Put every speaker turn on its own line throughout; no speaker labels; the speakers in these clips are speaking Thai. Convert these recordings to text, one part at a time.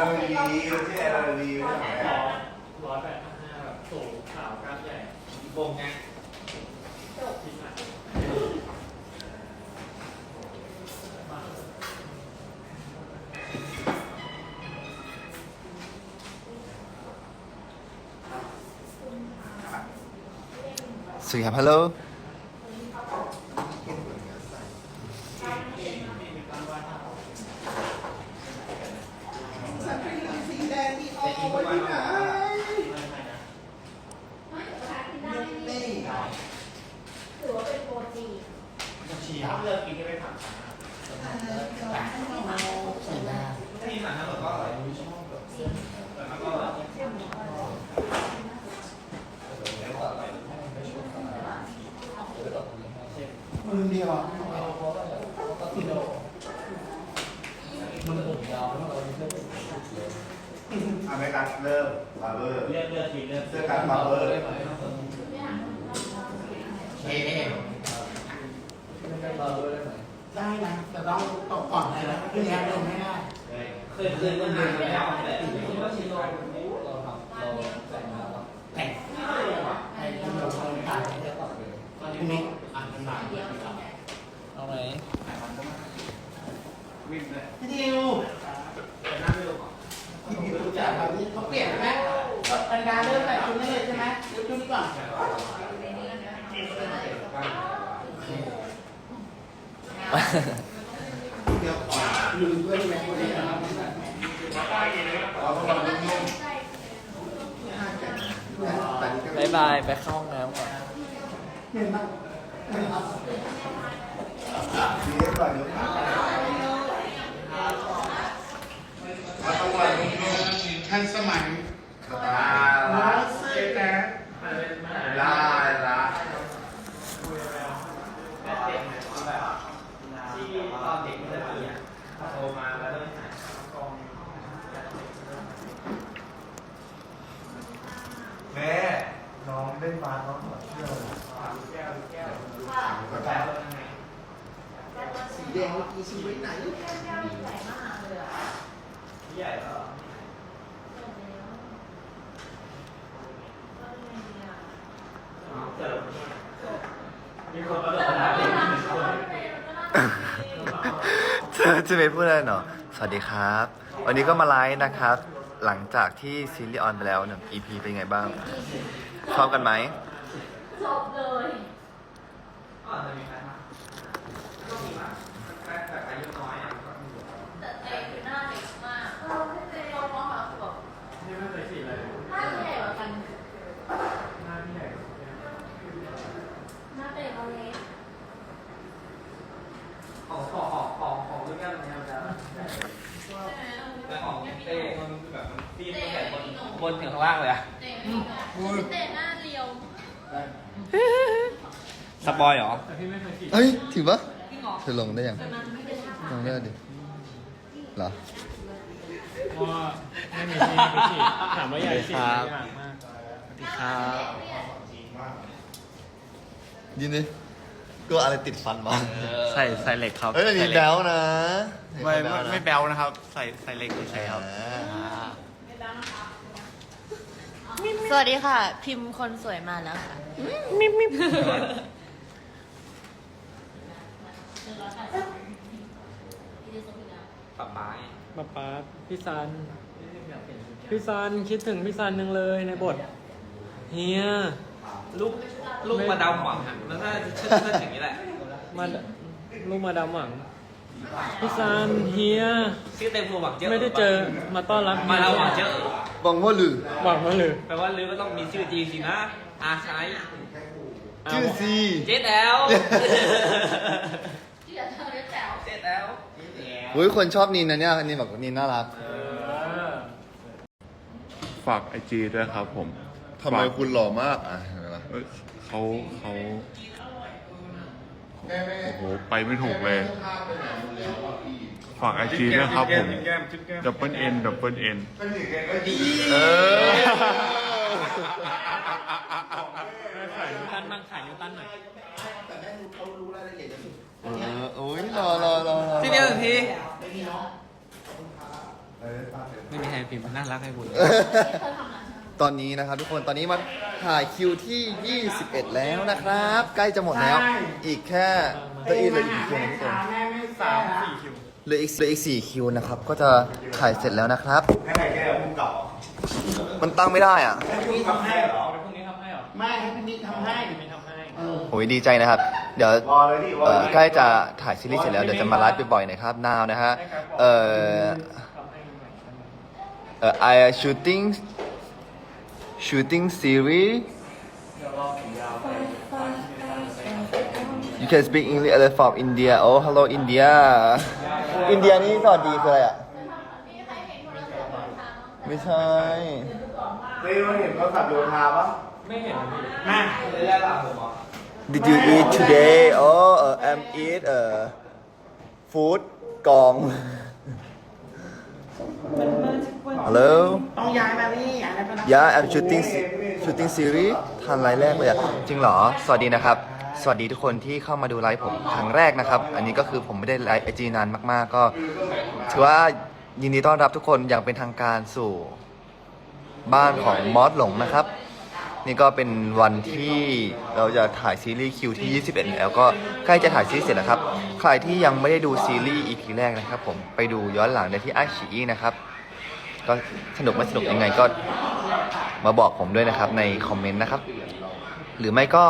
เราวีไม่ใช่เราวีไม่ใช่ไหม
ร้อยแปดห้าแบบสูงขาวกล้ามใหญ่
บงไง
พิษอะ
สวัสดีครับฮัลโหล
ฉันไปหาสีแดงที่เอา ไว้ที่ไหนนี่
ถือว่าเป็นโปรตีน
ชีถ้าเลิกกินก็ไปผัก
ที่สารทั้งหมดก็อร่อยแต่มันก็อร่อย
มือเดียว
อเมริกัน เริ่มบาร์เบอร์
เลือกเลือกทีเลือก
เสื้อกันบาร์เบอร์
เฮ้ย
ได้นะแต่ต้องตกก่อนเลยนะคือแอบลงไม่ได้
เคยเคยมันดึงไปแล้วแต่คิดว่าชิโร่
แต่ไอ้ที่เราทำตายทีนี้อ่านมันหนัก
เอาไหม
วิ่งเลย
พี่ดิว
แต่หน้าไม่ลงหรอ
รู้จักแบบนี้เขาเปลี่ยนไหมบรรดาเริ่มใส่ชุดนี้เลยใช่ไหมเดี๋ยวชุดนี้ก่อนเดี๋ยวขอลืมด้วยแม่คนนี้นะครับ
เราต้องมาลุ้นนุ่ม
บายบาย ไปเข้าห้องน้ำก่อน
เห็นไหมนะครับ
ดีเอ็กซ์ก่อนเดี๋ยวขาเต้องมาลุ้น
ทันสมัย
ครั
บ
ละ
องเซ็ตนะ
ได้ละ
แต่เด็กเนี่ยคือแบบที่ตอนเด็กเมื่อปีอะโตมาแล้วเริ่มหายกอง
แม่ น้องเล่นบาสน้องหัวเชี่ยว
แก้วแก้วแก้
แต่
วยังไง
สีแดงเมื่อกี้ชีวิตไหน
ใหญ่แล้วเจอมีคนมาเจอแล้ว
เธอจะไม่พูดอะไรเนาะสวัสดีครับ วันนี้ก็มาไลฟ์นะครับ หลังจากที่ซีรีส์ออนไปแล้วหนึ่ง EP เป็นไงบ้าง ชอบกันไหม
จบเลย
ก็จะมีใครมาก็มีมาแต่แต่อายุน้อยอะก็มี
แต่เองคือหน้าเด็กมากเออไม่เคยลองมองหาแบบ
นี่ไม่เคยฉีดเลย
หน้าใหญ่กว่ากัน
หน้าที่ใหญ่
หน้าเด็กเราเล็ก
ของของของของของลูกแก้วเนี่ยมันจะ
ใช่ไหม
แต่ของเต้มันแบบมันตีนตั้งแต่ บนบนถึงข้างล่างเลยอะ
เด็กไม่หนเด็กหน้าเรียว
สปอยเหรอ
แต่พี่ไม่เคยฉีด
เฮ้ยถือปะ
จริงเหรอ
เธอลงได้ยัง
แต่มันไม่เป็นท่า
ลงได้ดิเหรอ
เพราะว่าไม่มีที่ไปฉีดถามว่าใหญ่ฉีดไหมอยากมาก
สวัสดีครับยินดิก็อะไรติดฟันบ้าง
ใส่ใส่เหล็กครับ
เฮ้ยอันนี้
ใส่
แบ
เหล็ก
ลนะ
ไม่ไม่
นะ
ไม่แบลนะครับ ใส่ใส่เหล็กใช่ครับ
อ่า
สวัสดีค่ะ พิมพ์คนสวยมาแล้วค่ะ
ปะปาย
ป๊าป๊าพี่ซัน พี่ซันคิดถึงพี่ซันนึงเลยในบทเฮีย
ลูกลูกมาดาวหวังอะแล้วน่าจะเชิดเชิดอย่างนี้แหละ
มาลูกมาดามหวัง พี่ซันเฮีย
ชื่อเต็มคือหวังเจ้อ
ไม่ได้เจอมาต้อนรับ
มาดาวหวังเจ้อ
บังว่าลือ
หวังมาเลย
แปลว่าลือก็ต้องมีชื่อจีนสินะอาใช้
ชื่อซี
เจ๊แอล
ที่อยากเธอเรียกแจ๋ว
เจ๊แอล
เฮ้ยคนชอบนินนะเนี่ยนินบอกว่านินน่ารัก
ฝากไอจีด้วยครับผม
ทำไม
ฝาก
คุณหล่อมากอะเห็นไหมล่ะ
เอ้ยเขาเขาโอ้โหไปไม่ถูกเลย ฝากไอจีด้วยครับผม ดับเบิลเอ็นดับเบิลเอ็น
เออ
ขายนิวตันบ้างขายนิวตันหน่อย
แต่แม่รู้เขารู้รายละเอียดสุด
เออโอ้ยรอรอรอรอ
ที่เดียวที
ไม่มีเนาะ
ไม่
มีใครพิมพ์น่ารักให้คุณ
ตอนนี้นะครับทุกคนตอนนี้มาถ่ายคิวที่ 21 แล้วนะครับ ใกล้จะหมดแล้วอีกแค่ตัวอีกเหลยอีกคิวนะทุกคน
แม่ไม่
สามสี่คิว
เหลืออีกเหลืออีก4คิวนะครับ ก็จะถ่ายเสร็จแล้วนะครับ
ให้ใครแก้ผู้เก่า
มันตั้งไม่ได้อะ
ให้พี่นิดทำให้เหรอ
เดี๋ยวพรุ่งนี้ทำให้เหรอ
ไม่ให้พี่นิดทำให้
ไม่ทำให้
เออ
โอ้ยดีใจนะครับ เดี๋ยว
รอเลยดิรอ
เอ่อ
เลย
ใกล้จะถ่ายซีรีส์เสร็จแล้วเดี๋ยวจะมาไลฟ์บ่อยๆนะครับ now นะฮะเอ่อ
ทำให้ใหม่
เอ่อ I am shooting shooting series you can speak English I'm from India oh hello India อินเดียนี่สวัสดีคืออะไรอะ ไม่ใช่
เต้เราเห็นเขาขับโยธาปะ
ไม่เห็นนะพี่
มา
เลยได้หลังผมเหรอ
Did you eat today oh uh, I'm eat uh, food กอง Hello
ต้องย้ายมานี่ย้ายมา
Yeah I'm shooting shooting series ทันไลฟ์แรกเลยอะ จริงเหรอ สวัสดีนะครับ สวัสดีทุกคนที่เข้ามาดูไลฟ์ผมครั้งแรกนะครับ อันนี้ก็คือผมไม่ได้ไลฟ์ไอจีนานมาก ๆ ก็ถือว่ายินดีต้อนรับทุกคนอย่างเป็นทางการสู่บ้านของมอสหลงนะครับ นี่ก็เป็นวันที่เราจะถ่ายซีรีส์คิวที่ 21 แล้วก็ใกล้จะถ่ายซีรีส์เสร็จแล้วครับ ใครที่ยังไม่ได้ดูซีรีส์ EP แรกนะครับผมไปดูย้อนหลังได้ที่ไอชีนะครับ ก็สนุกไม่สนุกยังไงก็มาบอกผมด้วยนะครับในคอมเมนต์นะครับ หรือไม่ก็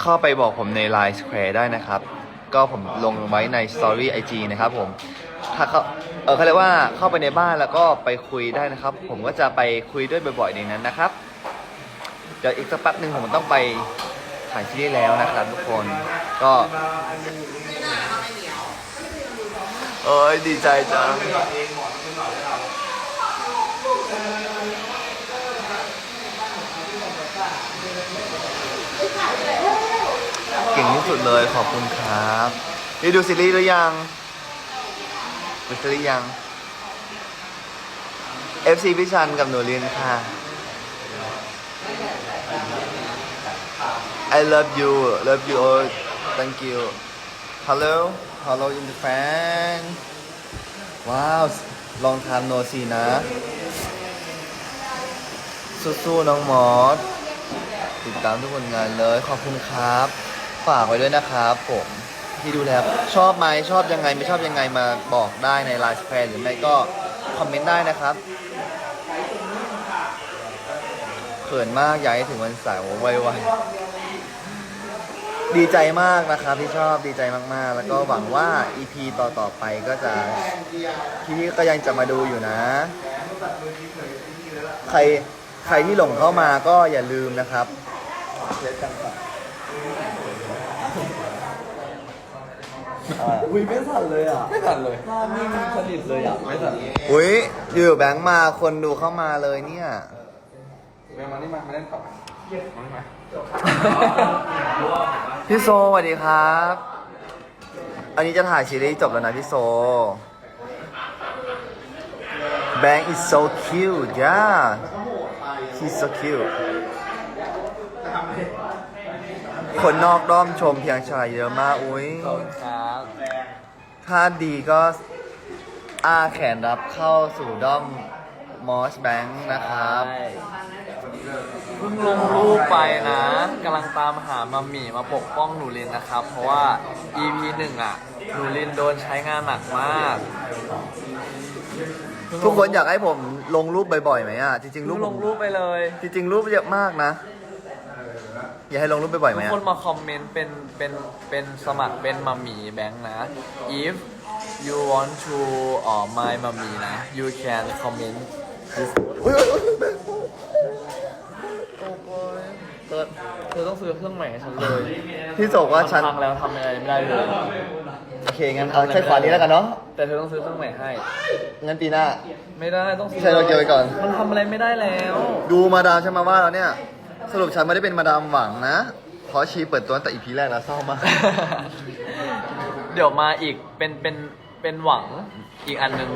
เข้าไปบอกผมใน Line Square ได้นะครับ ก็ผมลงไว้ใน Story IG นะครับผมถ้าเขาเออเขาเรียกว่าเข้าไปในบ้านแล้วก็ไปคุยได้นะครับ ผมก็จะไปคุยด้วยบ่อยๆในนั้นนะครับ เดี๋ยวอีกสักแป๊บหนึ่งผมต้องไปถ่ายซีรีส์แล้วนะครับทุกคนก็เอ้ยดีใจจังเก่งที่สุดเลยขอบคุณครับนี่ดูซีรีส์หรือยังดูซีรีส์ยัง FC พี่ชันกับหนูเรียนค่ะ I love you love you all thank you hello hello in the fan ว้าว ลองทำโนซีนะ สู้ๆน้องมอสติดตามทุกผลงานเลย ขอบคุณครับ ฝากไว้ด้วยนะครับผมที่ดูแลชอบไหมชอบยังไงไม่ชอบยังไงมาบอกได้ในไลน์แฟนหรือไม่ก็คอมเมนต์ได้นะครับเขินมากอยากให้ถึงวันเสาร์ไวๆ ดีใจมากนะครับที่ชอบดีใจมากๆ แล้วก็หวังว่า EP ต่อๆไปก็จะพี่ก็ยังจะมาดูอยู่นะ ใครใครที่หลงเข้ามาก็อย่าลืมนะครับอุ้ยไม่สั่นเลยอะไม่สั่นเลยหน้านิ่งสนิทเลยอะไม่สั่นอุ้ยอยู่แบงค์มาคนดูเข้ามาเลยเนี่ย
เวลมานี่มามาเล่นต่อมานี่มา
พี่โซสวัสดีครับ อันนี้จะถ่ายซีรีส์จบแล้วนะพี่โซ Bang is so cute yeah he's so cute คนนอกด้อมชมเพียงชายเยอะมาก อุ้ย
ครับ
ถ้าดีก็อาแขนรับเข้าสู่ด้อมมอสแบงค์นะครับ
เพิ่งลงรูปไปนะกำลังตามหามัมหมี่มาปกป้องหนูลินนะครับ เพราะว่า EP หนึ่งอะหนูลินโดนใช้งานหนักมาก
ทุกคนอยากให้ผมลงรูปบ่อยๆไหมอะจริงๆรู
รู
ป
ป
ผ
ล
ม
งรูปไปเลย
จริงๆรูปเยอะมากนะ อยากให้ลงรูปบ่อยๆไหม
ทุก
อะ
คนมาคอมเมนต์เป็นเป็นเป็นสมัครเป็นมัมหมี่แบงค์นะ if you want to อ๋อ my มัมหมี่นะ you can comment this
อุ๊ยอุ๊ยอุ๊ยแบงค์
เธอ เธอต้องซื้อเครื่องใหม่ให้ฉันเลย
พี่โศกว่าฉัน
พังแล้วทำอะไรไม่ได้เลย
โอเค งั้นเอาใช้ขวานี้แล้วกันเนาะ
แต่เธอต้องซื้อเครื่องใหม่ให้
งั้นปีหน้า
ไม่ได้ต้องซื้อ
ใช้โตเกียวไปก่อน
มันทำอะไรไม่ได้แล้ว
ดูมาดามฉันมาว่าแล้วเนี่ย สรุปฉันไม่ได้เป็นมาดามหวังนะเพราะชีเปิดตัวตั้งแต่อีพีแรกแล้วเศร้ามาก
เดี๋ยวมาอีกเป็นเป็นเป็นหวังอีกอันหนึง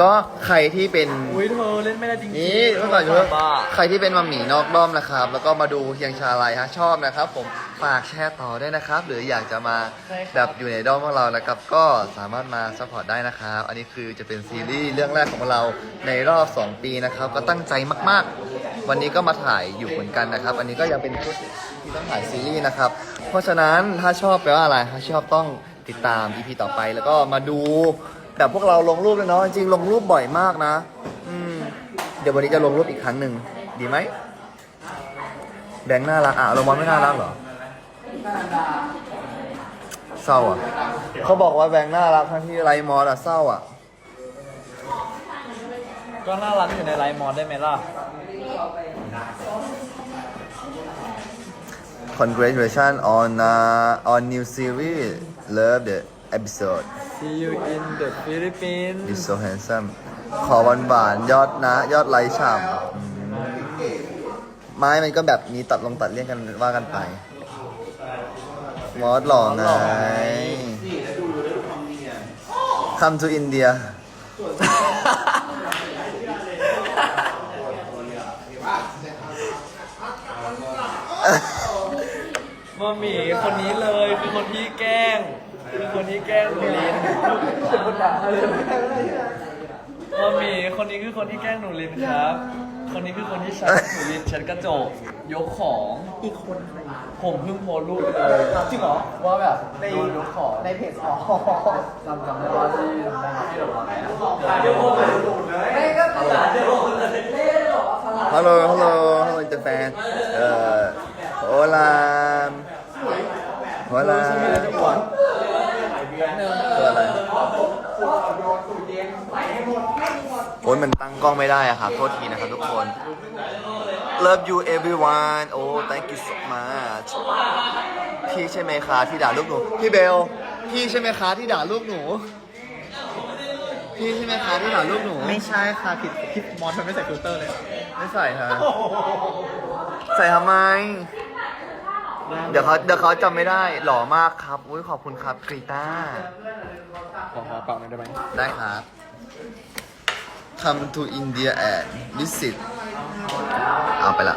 ก็ใครที่เป็น
อุ้ยเธอเล่นไม่ได้จริงๆ
นี่เมื่อก่อนเยอะ
บ้า
ใครที่เป็นมัมหมี่นอกด้อมนะครับ แล้วก็มาดูเฮียงชาลายฮะชอบนะครับ ผมฝากแชร์ต่อได้วยนะครับ หรืออยากจะมาแบบอยู่ในด้อมของเรานะครับ ก็สามารถมาซัพพอร์ตได้นะครับ อันนี้คือจะเป็นซีรีส์เรื่องแรกของเราในรอบ 2 ปีนะครับ ก็ตั้งใจมากๆ วันนี้ก็มาถ่ายอยู่เหมือนกันนะครับ อันนี้ก็ยังเป็นชุดที่ต้องถ่ายซีรีส์นะครับ เพราะฉะนั้นถ้าชอบแปลว่าอะไรถ้าชอบต้องติดตาม EP ต่อไปแล้วก็มาดู แบบพวกเราลงรูปเลยเนาะจริงๆลงรูปบ่อยมากนะอืมเดี๋ยววันนี้จะลงรูปอีกครั้งหนึ่งดีไหมแบงค์น่ารักอะโรมอนไม่น่ารักเหรอเศร้าอะเขาบอกว่าแบงค์น่ารักทั้งที่ไรมอสอะเศร้าอะ
ก็น่ารักอยู่ในไลน์มอดได้ไหมล่ะ
Congratulations on uh, on new series love the episode
See you in the Philippines
you so handsome ขอหวานหวานๆยอดนะ ยอดไลค์ฉ่ำอืมไม้มันก็แบบมีตัดลงตัดเลี่ยงกันว่ากันไป มอสหล่อไง Come to India
มาหมีคนนี้เลยคือคนที่แกล้ง คือคนที่แกล้งหนูลินมาหมีคนนี้คือคนที่แกล้งหนูลินครับ คนนี้คือคนที่ใช้หนูลินเช็ดกระจก ยกของ อีกคนผมเพิ่งโพสต์รูปไปเลย จริงเหรอ ว่าแบบในยกของ
ในเพจอ๋อ
จำจำได้ว่าที่นะครับที่เราบอกนะ
ไม่ก็คือ
Hello Hello Hello Japan เอ่อ Hola Hola ตัวอะไร โอ้ยมันตั้งกล้องไม่ได้อะครับโทษทีนะครับทุกคน Love you everyone oh thank you so much พี่ใช่ไหมคะที่ด่าลูกหนู พี่เบล พี่ใช่ไหมคะที่ด่าลูกหนู พี่ใช่ไหมคะที่ด่าลูกหนู
ไม่ใช่ค่ะผิดผิดมอสมันไม่ใส่ฟิลเตอร์เลย
ไม่ใส่ฮะ ใส่ทำไม เดี๋ยวเขาเดี๋ยวเขาจำไม่ได้ หล่อมากครับ อุ้ยขอบคุณครับกรีตา
ขอขอเป่าหน่อยได้ไหม
ได้ครับ Come to India and visit เอาไปละ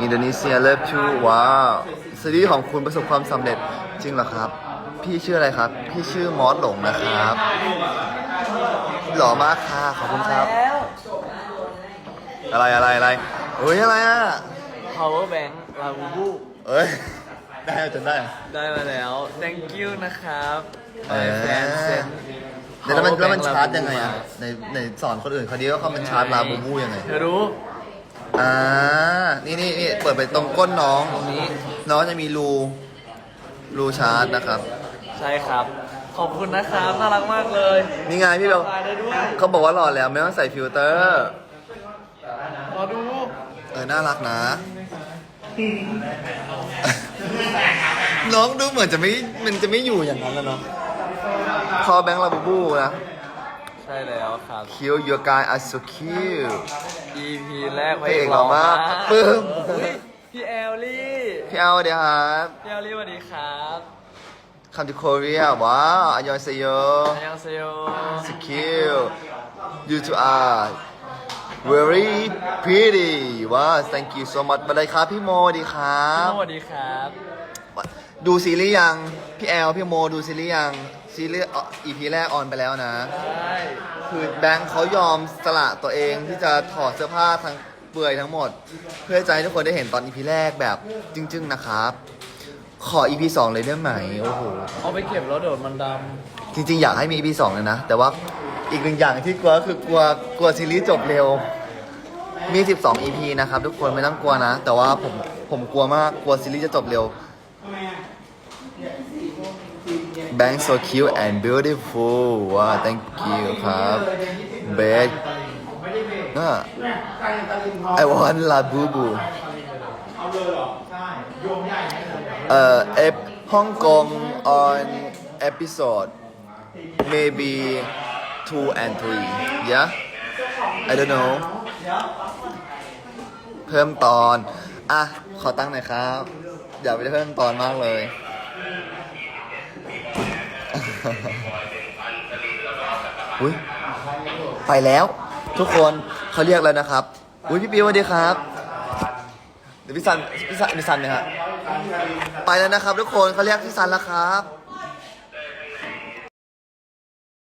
อินโดนีเซีย love you ว้าวซีรีส์ของคุณประสบความสำเร็จจริงเหรอครับ พี่ชื่ออะไรครับ พี่ชื่อมอสหลงนะครับ หล่อมากค่ะ ขอบคุณครับอะไรอะไรอะไรเฮ้ยอะไรอะ
power bank ลาบูบู
เอ้ย ได้จนได้อะ
ได้มาแล้ว thank you นะครับ
เอ
my
อ
fan sent
เดี๋ยวแล้วมันแล้วมัน
power bank
ชาร์จยังไงอะ
Labubu
ในในสอนคนอื่นเขาดีว่าเขามันชาร์จลาบูบูยังไง
เธอรู้
อ่า นี่นี่นี่เปิดไปตรงก้นน้อง
ตรงนี้
น้องจะมีรูรูชาร์จนะครับ
ใช่ครับ ขอบคุณนะครับน่ารักมากเลย
นี่ไงพี่เบล
ตายได้ด้วย
เขาบอกว่าหล่อแล้วไม่ต้องใส่ฟิลเตอร์
รอดู
เออ น่ารักนะ น้องดูเหมือนจะไม่ มันจะไม่อยู่อย่างนั้นแล้วเนาะ พอแบงค์ลาบูบูนะ
ใช่แล้วครับ
Cute your guy are so cute
EP แรก
พระเอกหล่อมากปึ้ม
อุ๊ยพี่แอลลี่
พี่เอาเดี๋ยวครับ
พี่แอลลี่สวัสดีครับ
Come to Korea ว้าวอันยองเซโย
อันยังเซล
so cute you two are very pretty ว้าว thank you so much มาเลยครับพี่โมดีครั
พี่
บ
โมสวัสดีครับ
ดูซีรีส์ยัง พี่แอล พี่โมดูซีรีส์ยัง ซีรีส์อีพีแรกออนไปแล้วนะ
ใช่
คือแบงค์เขายอมสละตัวเองที่จะถอดเสื้อผ้าทั้งเปลือยทั้งหมด เพื่อจะให้ทุกคนได้เห็นตอนอีพีแรกแบบจึ้งๆ นะครับ ขออีพีสองเลยได้ไหมโอ้โห
เอาไปเก็บแล้วเดี๋ยวมันด
จริง ๆ อยากให้มี EP สองเลยนะ แต่ว่าอีกหนึ่งอย่างที่กลัวก็คือกลัวกลัวซีรีส์จบเร็ว มี 12 EP นะครับ ทุกคนไม่ต้องกลัวนะ แต่ว่าผมผมกลัวมากกลัวซีรีส์จะจบเร็ว Bank so cute and beautiful ว้า thank you ครับ Bed น่ะ I want la boo boo เอ่อเอฟฮ่องกง on episode maybe two and three yeah I don't know เพิ่มตอน อะ ขอตั้งหน่อยครับ อย่าไปเพิ่มตอนมากเลยอุ้ยไปแล้ว ทุกคนเขาเรียกแล้วนะครับอุ้ยพี่ปิวสวัสดีครับเดี๋ยวพี่ซันพี่ซันพี่ซันไหมครับไปแล้วนะครับ ทุกคนเขาเรียกพี่ซันแล้วครับ